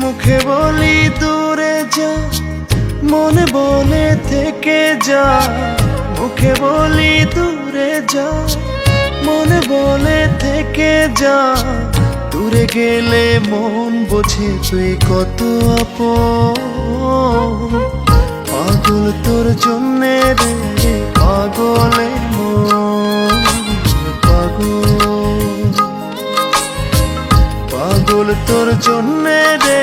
মুখে বলি, দূরে যা, মনে বলে থেকে যা। মুখে বলি, দূরে যা, মনে বলে থেকে যা। দূরে গেলে মন বোঝে, তুই কত আপন। পাগল তোর জন্যে রে, পাগলে পাগল তোর জন্যে রে।